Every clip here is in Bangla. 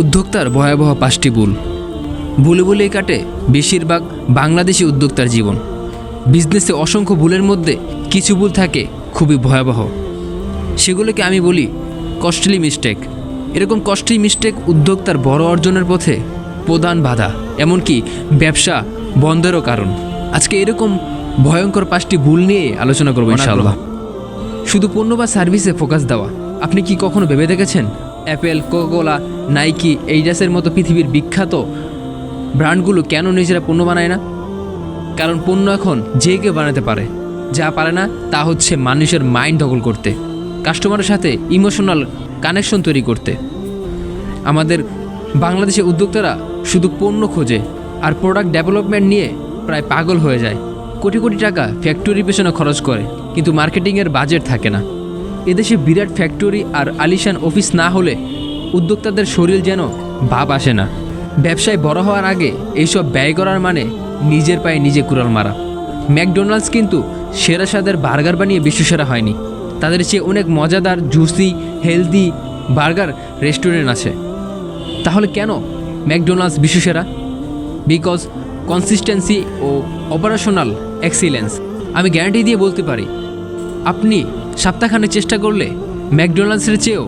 উদ্যোক্তার ভয়াবহ পাঁচটি ভুল। ভুলে ভুলেই কাটে বেশিরভাগ বাংলাদেশি উদ্যোক্তার জীবন। বিজনেসে অসংখ্য ভুলের মধ্যে কিছু ভুল থাকে খুবই ভয়াবহ। সেগুলোকে আমি বলি কস্টলি মিস্টেক এরকম কস্টলি মিস্টেক উদ্যোক্তার বড় অর্জনের পথে প্রধান বাধা এমনকি ব্যবসা বন্ধেরও কারণ। আজকে এরকম ভয়ঙ্কর পাঁচটি ভুল নিয়ে আলোচনা করব ইনশাআল্লাহ। শুধু পণ্য বা সার্ভিসে ফোকাস দেওয়া আপনি কি কখনো ভেবে দেখেছেন? অ্যাপেল কোকোলা নাইকি এইডাসের মতো পৃথিবীর বিখ্যাত ব্র্যান্ডগুলো কেন নিজেরা পণ্য বানায় না? কারণ পণ্য এখন যে কেউ বানাতে পারে। যা পারে না, তা হচ্ছে মানুষের মাইন্ড দখল করতে, কাস্টমারের সাথে ইমোশনাল কানেকশন তৈরি করতে। আমাদের বাংলাদেশের উদ্যোক্তারা শুধু পণ্য খোঁজে আর প্রোডাক্ট ডেভেলপমেন্ট নিয়ে প্রায় পাগল হয়ে যায়। কোটি কোটি টাকা ফ্যাক্টরি পেছনে খরচ করে, কিন্তু মার্কেটিংয়ের বাজেট থাকে না। এদেশে বিরাট ফ্যাক্টরি আর আলিশান অফিস না হলে উদ্যোক্তাদের শরীর যেন ভাব আসে না। ব্যবসায় বড় হওয়ার আগে এইসব ব্যয় করার মানে নিজের পায়ে নিজে কুড়াল মারা। ম্যাকডোনাল্ডস কিন্তু সেরা স্বাদের বার্গার বানিয়ে বিশ্বসেরা হয়নি। তাদের চেয়ে অনেক মজাদার, জুসি, হেলদি বার্গার রেস্টুরেন্ট আছে। তাহলে কেন ম্যাকডোনাল্ডস বিশ্বসেরা? বিকজ কনসিস্টেন্সি ও অপারেশনাল এক্সিলেন্স। আমি গ্যারান্টি দিয়ে বলতে পারি, আপনি সপ্তাহখানে চেষ্টা করলে ম্যাকডোনাল্ডসের চেয়েও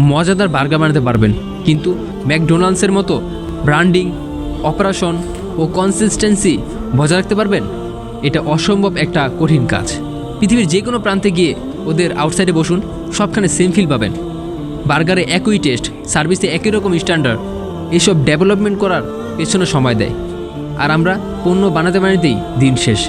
মজাদার বার্গার বানাতে পারবেন। কিন্তু ম্যাকডোনাল্ডসের মতো ব্র্যান্ডিং, অপারেশন ও কনসিস্টেন্সি বজায় রাখতে পারবেন? এটা অসম্ভব একটা কঠিন কাজ। পৃথিবীর যে কোনো প্রান্তে গিয়ে ওদের আউটসাইডে বসুন, সবখানে সেম ফিল পাবেন। বার্গারে একই টেস্ট সার্ভিসে একই রকম স্ট্যান্ডার্ড এসব ডেভেলপমেন্ট করার পেছনে সময় দেয়। আর আমরা পণ্য বানাতে বানাতেই দিন শেষ।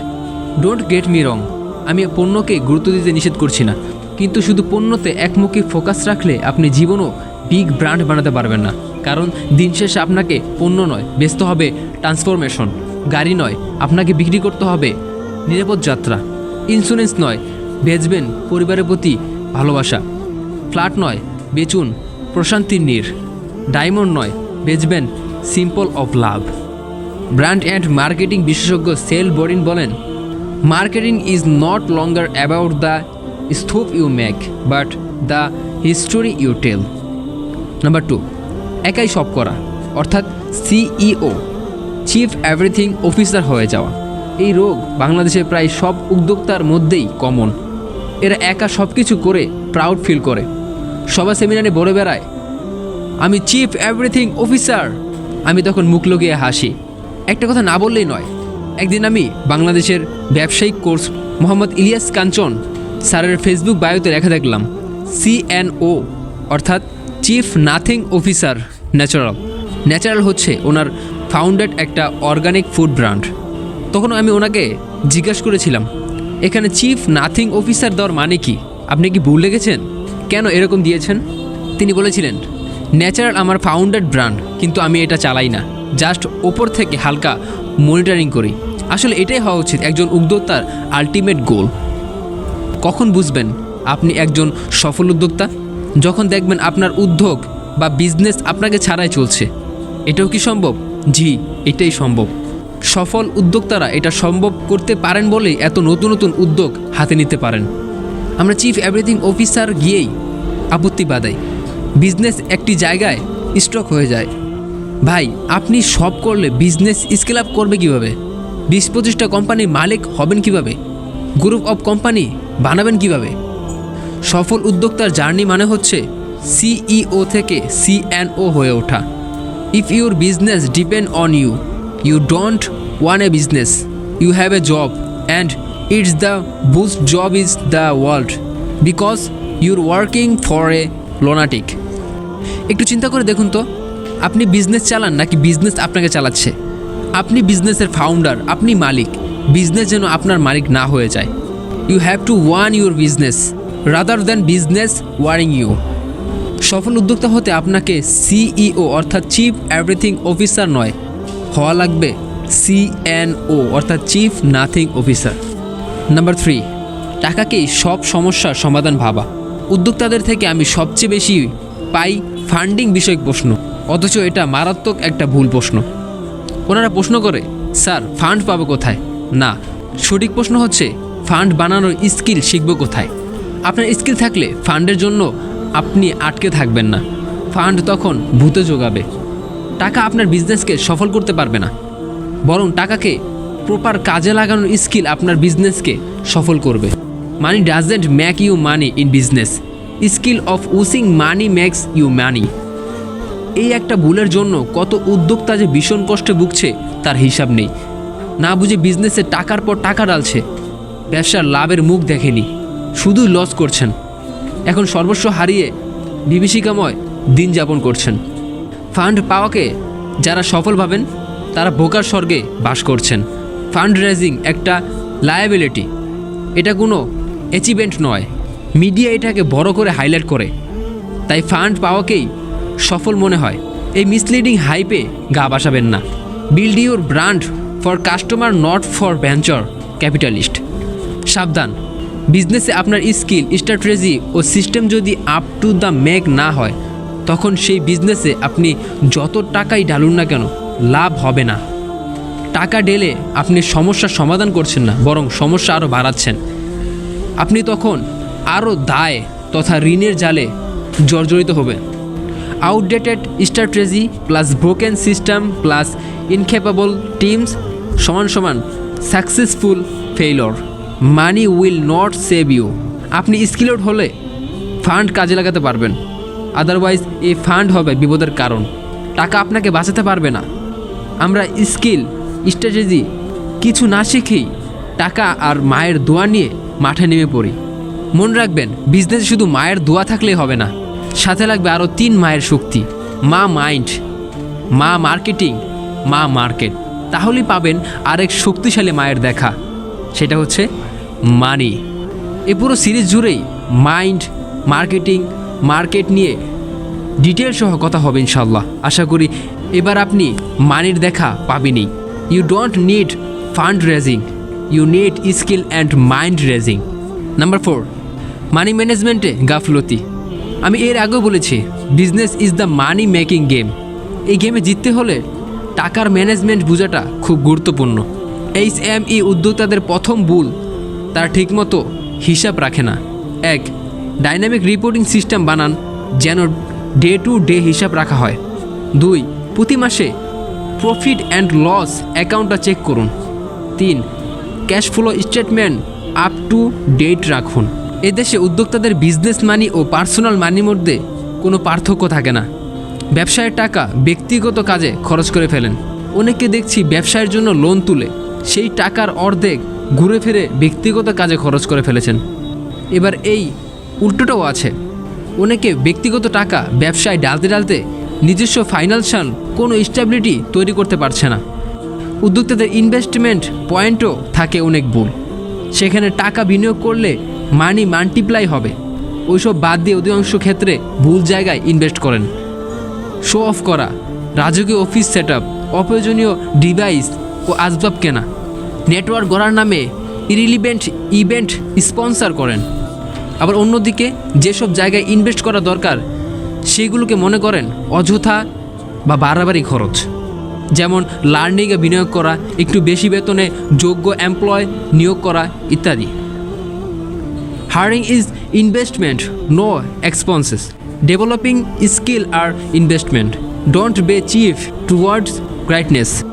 ডোন্ট গেট মি রং আমি পণ্যকে গুরুত্ব দিতে নিষেধ করছি না। কিন্তু শুধু পণ্যতে একমুখী ফোকাস রাখলে আপনি জীবনও বিগ ব্র্যান্ড বানাতে পারবেন না। কারণ দিন শেষে আপনাকে পণ্য নয়, ব্যস্ত হবে ট্রান্সফরমেশন। গাড়ি নয়, আপনাকে বিক্রি করতে হবে নিরাপদ যাত্রা। ইন্স্যুরেন্স নয়, বেচবেন পরিবারের প্রতি ভালোবাসা। ফ্ল্যাট নয়, বেচুন প্রশান্তির নীর। ডায়মন্ড নয়, বেচবেন symbol of love. Brand and marketing বিশেষজ্ঞ সেল বরিন বলেন, marketing is not longer about the stuff you make, but the history you tell. Number two, একাই সব করা, অর্থাৎ সিইও, চিফ এভরিথিং অফিসার হয়ে যাওয়া। এই রোগ বাংলাদেশের প্রায় সব উদ্যোক্তার মধ্যেই কমন। এরা একা সব কিছু করে প্রাউড ফিল করে। সভা সেমিনারে বলে বেড়ায়, আমি চিফ এভরিথিং অফিসার। আমি তখন মুখ লগিয়ে হাসি। একটা কথা না বললেই নয়, একদিন আমি বাংলাদেশের ব্যবসায়িক কোর্স মোহাম্মদ ইলিয়াস কাঞ্চন স্যারের ফেসবুক বায়োতে লেখা দেখলাম। সিএনও অর্থাৎ chief nothing officer natural. Natural হচ্ছে ওনার ফাউন্ডেড একটা অর্গানিক ফুড ব্র্যান্ড। তখন আমি ওনাকে জিজ্ঞাসা করেছিলাম, এখানে চিফ নাথিং অফিসার দেওয়ার মানে কি? আপনি কি ভুল লেগেছেন কেন এরকম দিয়েছেন? তিনি বলেছিলেন, ন্যাচারাল আমার ফাউন্ডেড ব্র্যান্ড, কিন্তু আমি এটা চালাই না। জাস্ট ওপর থেকে হালকা মনিটরিং করি। আসলে এটাই হওয়া উচিত একজন উদ্যোক্তার আলটিমেট গোল। কখন বুঝবেন আপনি একজন সফল উদ্যোক্তা? যখন দেখবেন আপনার উদ্যোগ বা বিজনেস আপনাকে ছাড়াই চলছে। এটাও কি সম্ভব? জি, এটাই সম্ভব। সফল উদ্যোক্তারা এটা সম্ভব করতে পারেন বলেই এত নতুন নতুন উদ্যোগ হাতে নিতে পারেন। আমরা চিফ এভরিথিং অফিসার গিয়েই আপত্তি বাদাই বিজনেস একটি জায়গায় স্টক হয়ে যায়। ভাই, আপনি সব করলে বিজনেস স্কেল আপ করবে কীভাবে? বিশ পঁচিশটা কোম্পানির মালিক হবেন কীভাবে? গ্রুপ অফ কোম্পানি বানাবেন কীভাবে? সফল উদ্যোক্তার জার্নি মানে হচ্ছে সিইও থেকে সিএনও হয়ে ওঠা। If your business depend on you you don't own a business you have a job and it's the worst job is the world because you're working for a lunatic একটু চিন্তা করে দেখুন তো, আপনি বিজনেস চালান নাকি বিজনেস আপনাকে চালাচ্ছে? আপনি বিজনেসের ফাউন্ডার আপনি মালিক বিজনেস যেন আপনার মালিক না হয়ে যায়। You have to own your business rather than business wiring you সফল উদ্যোক্তা হতে আপনাকে সিইও অর্থাৎ চিফ এভরিথিং অফিসার নয়, হওয়া লাগবে সিএনও অর্থাৎ chief nothing officer number three টাকাকেই সব সমস্যার সমাধান ভাবা। উদ্যোক্তাদের থেকে আমি সবচেয়ে বেশি পাই ফান্ডিং বিষয়ক প্রশ্ন, অথচ এটা মারাত্মক একটা ভুল প্রশ্ন। ওনারা প্রশ্ন করে, স্যার ফান্ড পাবো কোথায়? না, সঠিক প্রশ্ন হচ্ছে ফান্ড বানানোর স্কিল শিখব কোথায়? আপনার স্কিল থাকলে ফান্ডের জন্য আপনি আটকে থাকবেন না। ফান্ড তখন ভূতে যোগাবে টাকা আপনার বিজনেসকে সফল করতে পারবে না। বরং টাকাকে প্রপার কাজে লাগানোর স্কিল আপনার বিজনেসকে সফল করবে। Money doesn't make you money in business. Skill of using money makes you money. এই একটা ভুলের জন্য কত উদ্যোক্তা যে ভীষণ কষ্টে ভুগছে তার হিসাব নেই। না বুঝে বিজনেসে টাকার পর টাকা ডালছে ব্যবসার লাভের মুখ দেখেনি, শুধুই লস করছেন। এখন সর্বস্ব হারিয়ে বিভীষিকাময় দিন যাপন করছেন। ফান্ড পাওয়াকে যারা সফল ভাবেন, তারা বোকার স্বর্গে বাস করছেন। ফান্ড রেজিং একটা লায়াবিলিটি এটা কোনো অ্যাচিভমেন্ট নয়। মিডিয়া এটাকে বড় করে হাইলাইট করে। তাই ফান্ড পাওয়াকেই সফল মনে হয়। এই মিসলিডিং হাইপে গা বাসাবেন না। Build your brand for customer not for venture capitalist সাবধান। বিজনেসে আপনার স্কিল, স্ট্র্যাটেজি ও সিস্টেম যদি আপ টু দ্য মেক না হয়, তখন সেই বিজনেসে আপনি যত টাকাই ডালুন না কেন, লাভ হবে না। টাকা ডেলে আপনি সমস্যার সমাধান করছেন না, বরং সমস্যা আরও বাড়াচ্ছেন। আপনি তখন আরও দায় তথা ঋণের জালে জর্জরিত হবেন। Outdated strategy plus broken system plus incapable teams সমান সমান successful failure money will not save you. আপনি স্কিলড হলে ফান্ড কাজে লাগাতে পারবেন। আদারওয়াইজ এই ফান্ড হবে বিপদের কারণ। টাকা আপনাকে বাঁচাতে পারবে না। আমরা স্কিল, স্ট্র্যাটেজি কিছু না শিখেই টাকা আর মায়ের দোয়া নিয়ে মাঠে নেমে পড়ি। মনে রাখবেন, বিজনেসে শুধু মায়ের দোয়া থাকলেই হবে না। সাথে লাগবে আরও তিন মায়ের শক্তি। মা মাইন্ড, মা মার্কেটিং, মা মার্কেট। তাহলেই পাবেন আরেক শক্তিশালী মায়ের দেখা। সেটা হচ্ছে মানি এ পুরো সিরিজ জুড়েই মাইন্ড মার্কেটিং মার্কেট নিয়ে ডিটেল সহ কথা হবে ইনশাল্লাহ আশা করি এবার আপনি মানির দেখা পাবেনই। You don't need fund raising you need skill and mind raising number four money ম্যানেজমেন্টে গাফলতি। আমি এর আগেও বলেছি business is the money making game এই গেমে জিততে হলে টাকার ম্যানেজমেন্ট বোঝাটা খুব গুরুত্বপূর্ণ। এইচ এম ই উদ্যোক্তাদের প্রথম ভুল তারা ঠিকমতো হিসাব রাখে না। এক, ডাইনামিক রিপোর্টিং সিস্টেম বানান যেন ডে টু ডে হিসাব রাখা হয়। দুই, প্রতি মাসে প্রফিট অ্যান্ড লস অ্যাকাউন্টটা চেক করুন। তিন, cash flow statement up to date রাখুন। এদেশে উদ্যোক্তাদের বিজনেস মানি ও পার্সোনাল মানির মধ্যে কোনো পার্থক্য থাকে না। ব্যবসায়ের টাকা ব্যক্তিগত কাজে খরচ করে ফেলেন। অনেককে দেখছি ব্যবসায়ের জন্য লোন তুলে, সেই টাকার অর্ধেক ঘুরে ফিরে ব্যক্তিগত কাজে খরচ করে ফেলেছেন। এবার এই উল্টোটাও আছে। অনেকে ব্যক্তিগত টাকা ব্যবসায় ডালতে ডালতে নিজস্ব ফাইন্যান্সিয়াল কোনো স্টেবিলিটি তৈরি করতে পারছে না। উদ্যোক্তাদের ইনভেস্টমেন্ট পয়েন্টও থাকে অনেক ভুল। সেখানে টাকা বিনিয়োগ করলে মানি মাল্টিপ্লাই হবে। ওইসব বাদ দিয়ে অধিকাংশ ক্ষেত্রে ভুল জায়গায় ইনভেস্ট করেন। শো অফ করা, রাজকীয় অফিস সেট আপ অপ্রয়োজনীয় ডিভাইস ও আসবাব কেনা নেটওয়ার্ক গড়ার নামে ইরিলিভেন্ট ইভেন্ট স্পন্সর করেন। আবার অন্যদিকে যেসব জায়গায় ইনভেস্ট করা দরকার, সেগুলোকে মনে করেন অযথা বা বাড়াবাড়ি খরচ। যেমন লার্নিংয়ে বিনিয়োগ করা, একটু বেশি বেতনে যোগ্য এমপ্লয় নিয়োগ করা ইত্যাদি। Hiring is investment, no expenses. Developing skill are investment. Don't be chief towards greatness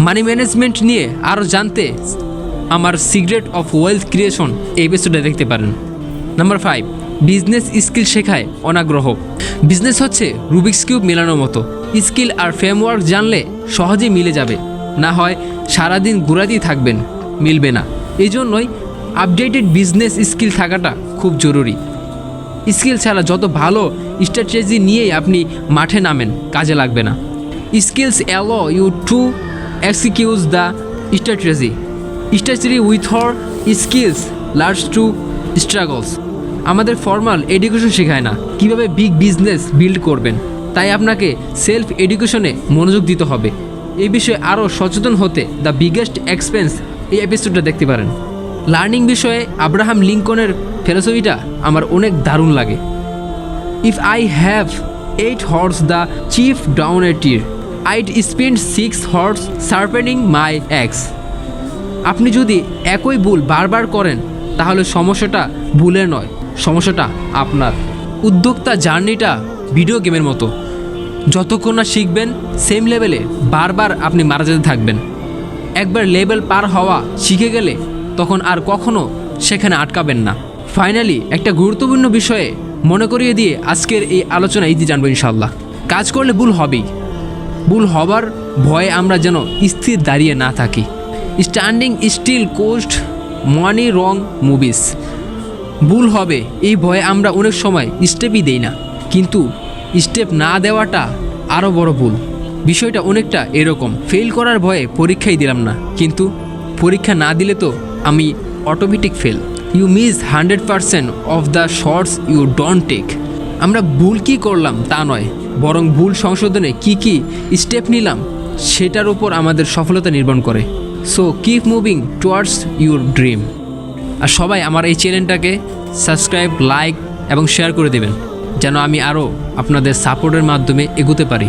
money management নিয়ে আরও জানতে আমার সিক্রেট অফ ওয়েলথ ক্রিয়েশন এই এপিসোডে দেখতে পারেন। নাম্বার ফাইভ বিজনেস স্কিল শেখায় অনাগ্রহ। বিজনেস হচ্ছে রুবিক্স কিউব মেলানোর মতো। স্কিল আর ফ্রেমওয়ার্ক জানলে সহজেই মিলে যাবে। না হয় সারাদিন ঘোরাতেই থাকবেন, মিলবে না। এই জন্যই আপডেটেড বিজনেস স্কিল থাকাটা খুব জরুরি। স্কিল ছাড়া যত ভালো স্ট্র্যাটেজি নিয়েই আপনি মাঠে নামেন, কাজে লাগবে না। Skills allow you to execute the strategy strategy with her skills large to struggles আমাদের ফর্মাল এডুকেশন শেখায় না। কীভাবে বিগ বিজনেস বিল্ড করবেন? তাই আপনাকে সেলফ এডুকেশনে মনোযোগ দিতে হবে। এই বিষয়ে আরও সচেতন হতে দ্য বিগেস্ট এক্সপেন্স এই এপিসোডটা দেখতে পারেন। লার্নিং বিষয়ে আব্রাহাম লিঙ্কনের ফিলোসফিটা আমার অনেক দারুণ লাগে। If I have eight hours the chop down I'd spend six hours sharpening my axe আপনি যদি একই ভুল বারবার করেন, তাহলে সমস্যাটা ভুলের নয়, সমস্যাটা আপনার। উদ্যোক্তা জার্নিটা ভিডিও গেমের মতো। যতক্ষণ না শিখবেন সেম লেভেলে বারবার আপনি মারা যেতে থাকবেন। একবার লেভেল পার হওয়া শিখে গেলে তখন আর কখনো সেখানে আটকাবেন না। ফাইনালি একটা গুরুত্বপূর্ণ বিষয়ে মনে করিয়ে দিয়ে আজকের এই আলোচনা ইতি জানব ইনশাল্লাহ কাজ করলে ভুল হবেই। ভুল হবার ভয়ে আমরা যেন স্থির দাঁড়িয়ে না থাকি। স্ট্যান্ডিং স্টিল কোস্ট মানি রং মুভিস ভুল হবে, এই ভয়ে আমরা অনেক সময় স্টেপই দেই না। কিন্তু স্টেপ না দেওয়াটা আরও বড় ভুল। বিষয়টা অনেকটা এরকম। ফেল করার ভয়ে পরীক্ষাই দিলাম না। কিন্তু পরীক্ষা না দিলে তো আমি automatic fail you miss hundred percent of the shots you don't take আমরা ভুল কী করলাম তা নয়। বরং ভুল সংশোধনে কি কি স্টেপ নিলাম, সেটার উপর আমাদের সফলতা নির্ভর করে। So keep moving towards your dream আর সবাই আমার এই চ্যানেলটাকে সাবস্ক্রাইব লাইক এবং শেয়ার করে দেবেন, যেন আমি আরও আপনাদের সাপোর্টের মাধ্যমে এগোতে পারি।